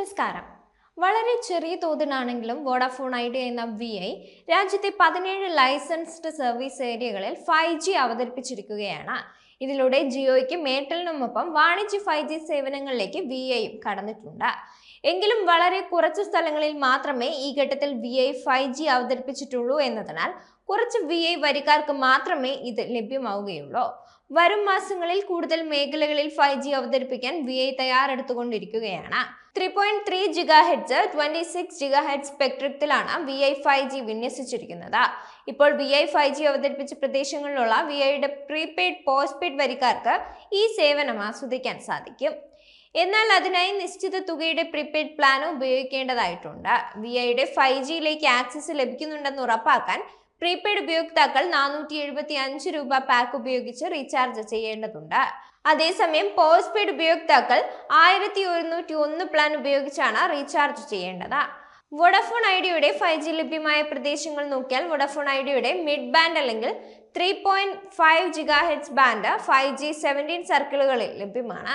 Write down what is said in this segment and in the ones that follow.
നമസ്കാരം. വളരെ ചെറിയ തോതിലാണെങ്കിലും വോഡാഫോൺ ഐഡിയ എന്ന വി ഐ രാജ്യത്തെ പതിനേഴ് ലൈസൻസ്ഡ് സർവീസ് ഏരിയകളിൽ ഫൈവ് ജി അവതരിപ്പിച്ചിരിക്കുകയാണ്. ഇതിലൂടെ ജിയോയ്ക്കും മേട്ടലിനുമൊപ്പം വാണിജ്യ ഫൈവ് ജി സേവനങ്ങളിലേക്ക് വി ഐയും കടന്നിട്ടുണ്ട്. എങ്കിലും വളരെ കുറച്ച് സ്ഥലങ്ങളിൽ മാത്രമേ ഈ ഘട്ടത്തിൽ വി ഐ ഫൈവ് ജി അവതരിപ്പിച്ചിട്ടുള്ളൂ എന്നതിനാൽ കുറച്ച് വി ഐ വരിക്കാർക്ക് മാത്രമേ ഇത് ലഭ്യമാവുകയുള്ളൂ. വരും മാസങ്ങളിൽ കൂടുതൽ മേഖലകളിൽ ഫൈവ് ജി അവതരിപ്പിക്കാൻ V I തയ്യാറെടുത്തുകൊണ്ടിരിക്കുകയാണ്. Three point three giga hertz twenty six giga head സ്പെക്ട്രത്തിലാണ് വി ഐ ഫൈവ് ജി വിന്യസിച്ചിരിക്കുന്നത്. ഇപ്പോൾ വി ഐ ഫൈവ് ജി അവതരിപ്പിച്ച പ്രദേശങ്ങളിലുള്ള വി ഐയുടെ പ്രീപെയ്ഡ് പോസ്റ്റ് പെയ്ഡ് വരിക്കാർക്ക് ഈ സേവനം ആസ്വദിക്കാൻ സാധിക്കും. എന്നാൽ അതിനായി നിശ്ചിത തുകയുടെ പ്രീപെയ്ഡ് പ്ലാൻ ഉപയോഗിക്കേണ്ടതായിട്ടുണ്ട്. വി ഐയുടെ ഫൈവ് ജിയിലേക്ക് ആക്സസ് ലഭിക്കുന്നുണ്ടെന്ന് ഉറപ്പാക്കാൻ പ്രീപെയ്ഡ് ഉപയോക്താക്കൾ നാനൂറ്റി എഴുപത്തി അഞ്ച് രൂപ പാക്ക് ഉപയോഗിച്ച് റീചാർജ് ചെയ്യേണ്ടതുണ്ട്. അതേസമയം പോസ്റ്റ് പെയ്ഡ് ഉപയോക്താക്കൾ ആയിരത്തി ഒരുന്നൂറ്റി ഒന്ന് പ്ലാൻ ഉപയോഗിച്ചാണ് റീചാർജ് ചെയ്യേണ്ടത്. വോഡഫോൺ ഐഡിയയുടെ ഫൈവ് ജി ലഭ്യമായ പ്രദേശങ്ങൾ നോക്കിയാൽ വോഡഫോൺ ഐഡിയയുടെ മിഡ് ബാൻഡ് അല്ലെങ്കിൽ three point five giga hertz band five G seventeen സർക്കിളുകളിൽ ലഭ്യമാണ്.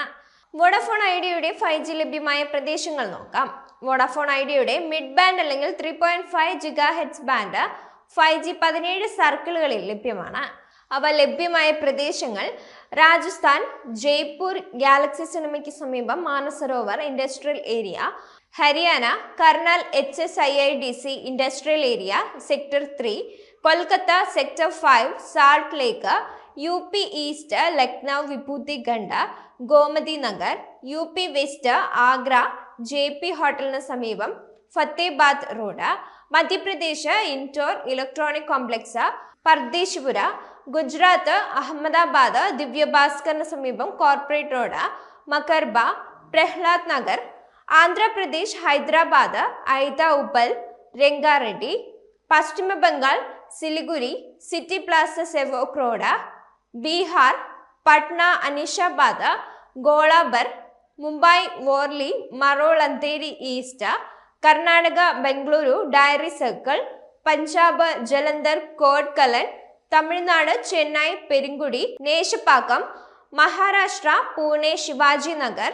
വോഡഫോൺ ഐഡിയയുടെ ഫൈവ് ജി ലഭ്യമായ പ്രദേശങ്ങൾ നോക്കാം. വോഡഫോൺ ഐഡിയയുടെ മിഡ് ബാൻഡ് അല്ലെങ്കിൽ three point five giga hertz band five G പതിനേഴ് സർക്കിളുകളിൽ ലഭ്യമാണ്. അവ ലഭ്യമായ പ്രദേശങ്ങൾ രാജസ്ഥാൻ ജയ്പൂർ ഗാലക്സി സിനിമയ്ക്ക് സമീപം Mansarovar industrial area Haryana Karnal H S I I D C industrial area sector three Kolkata sector five Salt Lake U P East Lucknow Ganda Gomti Nagar U P West Agra J P ഹോട്ടലിന് സമീപം Fatehabad road Madhya Pradesh Indore electronic complex Pardesipura Gujarat Ahmedabad ദിവ്യഭാസ്കറിന് സമീപം corporate road Makarba Prahlad Nagar Andhra Pradesh Hyderabad ഐത Uppal Rangareddy Paschim Bengal Siliguri city plaza Sevoke road Bihar Patna Anishabad Golambar Mumbai Worli Marol Andheri East Karnataka Bengaluru dairy circle Punjab Jalandhar Kotkalan Tamil Nadu Chennai Perungudi Nesapakkam Maharashtra Pune Shivaji Nagar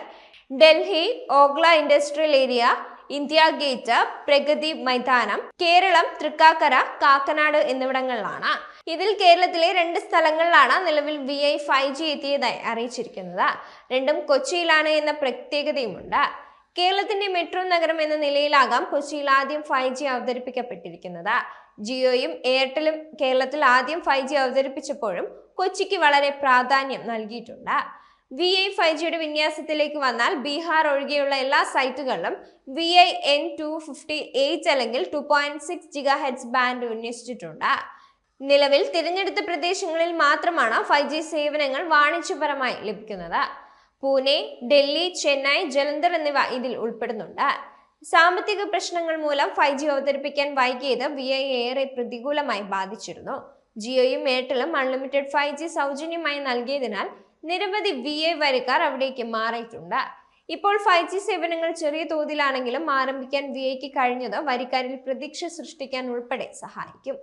Delhi Okhla industrial area India Gate Pragati മൈതാനം കേരളം തൃക്കാക്കര കാക്കനാട് എന്നിവിടങ്ങളിലാണ്. ഇതിൽ കേരളത്തിലെ രണ്ട് സ്ഥലങ്ങളിലാണ് നിലവിൽ V I five G എത്തിയതായി അറിയിച്ചിരിക്കുന്നത്. രണ്ടും കൊച്ചിയിലാണ് എന്ന പ്രത്യേകതയുമുണ്ട്. കേരളത്തിന്റെ മെട്രോ നഗരം എന്ന നിലയിലാകാം കൊച്ചിയിൽ ആദ്യം ഫൈവ് ജി അവതരിപ്പിക്കപ്പെട്ടിരിക്കുന്നത്. ജിയോയും എയർടെലും കേരളത്തിൽ ആദ്യം ഫൈവ് ജി അവതരിപ്പിച്ചപ്പോഴും കൊച്ചിക്ക് വളരെ പ്രാധാന്യം നൽകിയിട്ടുണ്ട്. വി ഐ ഫൈവ് ജിയുടെ വിന്യാസത്തിലേക്ക് വന്നാൽ ബീഹാർ ഒഴികെയുള്ള എല്ലാ സൈറ്റുകളിലും V I N two fifty eight അല്ലെങ്കിൽ two point six giga hertz band വിന്യസിച്ചിട്ടുണ്ട്. നിലവിൽ തിരഞ്ഞെടുത്ത പ്രദേശങ്ങളിൽ മാത്രമാണ് ഫൈവ് ജി സേവനങ്ങൾ വാണിജ്യപരമായി ലഭിക്കുന്നത്. പൂനെ ഡൽഹി ചെന്നൈ ജലന്ധർ എന്നിവ ഇതിൽ ഉൾപ്പെടുന്നുണ്ട്. സാമ്പത്തിക പ്രശ്നങ്ങൾ മൂലം ഫൈവ് ജി അവതരിപ്പിക്കാൻ വൈകിയത് വി ഐ ഏറെ പ്രതികൂലമായി ബാധിച്ചിരുന്നു. ജിയോയും എയർടെലും അൺലിമിറ്റഡ് ഫൈവ് ജി സൗജന്യമായി നൽകിയതിനാൽ നിരവധി വി ഐ വരിക്കാർ അവിടേക്ക് മാറിയിട്ടുണ്ട്. ഇപ്പോൾ ഫൈവ് ജി സേവനങ്ങൾ ചെറിയ തോതിലാണെങ്കിലും ആരംഭിക്കാൻ വി ഐക്ക് കഴിഞ്ഞത് വരിക്കാരിൽ പ്രതീക്ഷ സൃഷ്ടിക്കാൻ ഉൾപ്പെടെ സഹായിക്കും.